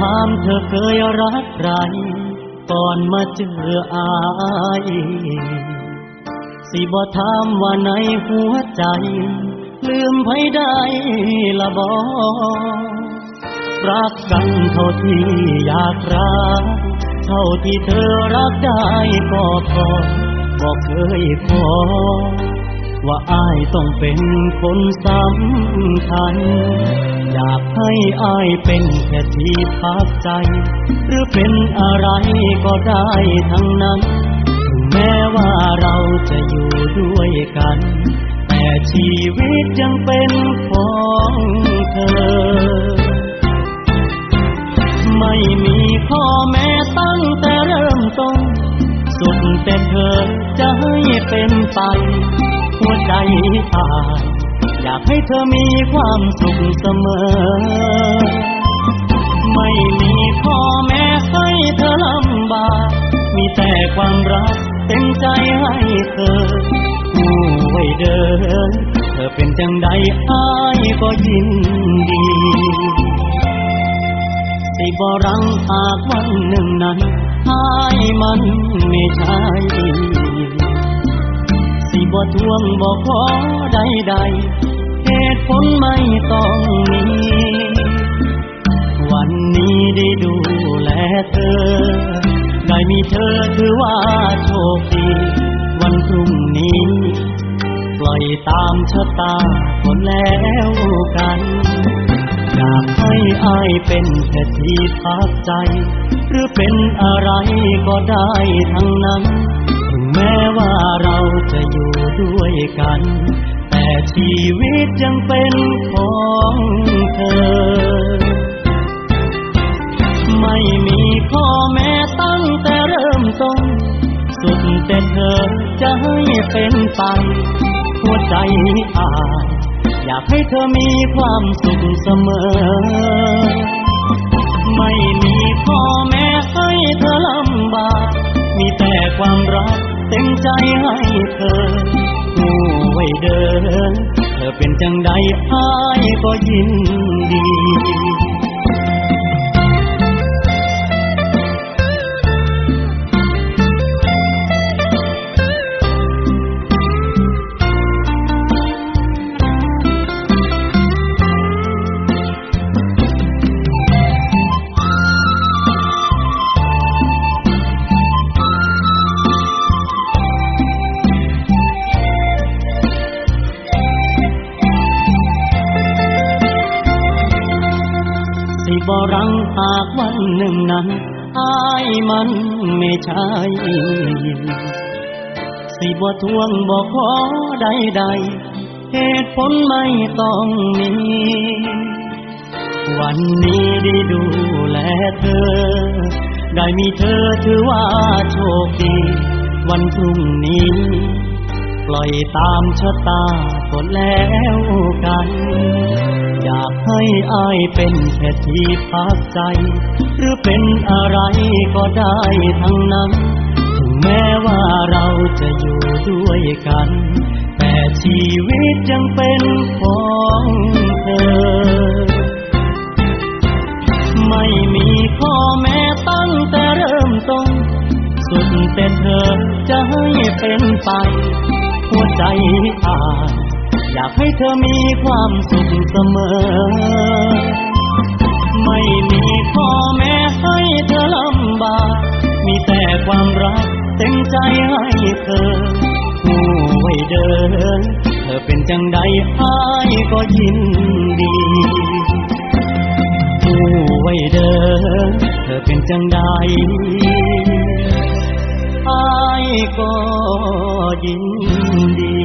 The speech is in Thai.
ถามเธอเคยรักใครก่อนมาเจออาย สิบ่ถามว่าในหัวใจ ลืมไผได้ละบ่รักกันเท่าที่อยากรัก เท่าที่เธอรักได้ก็พอบอกเคยขอว่าอายต้องเป็นคนสำคัญอย่า อายเป็นแค่ที่พักใจ หรือเป็นอะไรก็ได้ทั้งนั้น ถึงแม้ว่าเราจะอยู่ด้วยกัน แต่ชีวิตยังเป็นของเธอ ไม่มีพ่อแม่ตั้งแต่เริ่มต้น สุดแต่เธอจะให้เป็นไป หัวใจตายอยากให้เธอมีความสุขเสมอ อ้ายก็ยินดี สิบ่รังหากวันหนึ่งนั้นอายมันไม่ใช่สิบ่ทวงบ่ขอใดๆเหตุผลไม่ต้องมีวันนี้ได้ดูแลเธอ ได้มีเธอถือว่าโชคดี อยตามชะตาคนแล้วกัน อยากให้อายเป็นแค่ที่พักใจ หรือเป็นอะไรก็ได้ทั้งนั้น ถึงแม้ว่าเราจะอยู่ด้วยกัน แต่ชีวิตยังเป็นของเธอ ไม่มีพ่อแม่ตั้งแต่เริ่มต้นสุดแต่เธอจะให้เป็นไป หัวใจอายอยากให้เธอมีความสุขเสมอ ไม่มีพ่อแม่ให้เธอลำบาก มีแต่ความรักเต็มใจให้เธอผู้ไว้เดิน เธอเป็นจังใดอ้ายก็ยินดี บ่รังหากวันหนึ่งนั้นอายมันไม่ใช่สิบ่ทวงบ่ขอใดๆเหตุผลไม่ต้องมี วันนี้ได้ดูแลเธอ ได้มีเธอถือว่าโชคดี วันพรุ่งนี้ ปล่อยตามชะตาก็แล้วกัน อยากให้อายเป็นแค่ที่พักใจ หรือเป็นอะไรก็ได้ทั้งนั้น ถึงแม้ว่าเราจะอยู่ด้วยกัน แต่ชีวิตยังเป็นของเธอ ไม่มีพ่อแม่ตั้งแต่เริ่มต้น สุดแต่เธอจะให้เป็นไป หัวใจอายอยาก ให้เธอมีความสุขเสมอ ไม่มีพ่อแม่ให้เธอลำบาก มีแต่ความรักเต็มใจให้เธอผู้ไว้เดิน เธอเป็นจังใดอ้ายก็ยินดีผู้ไว้เดิน เธอเป็นจังใดอายก็ยินดี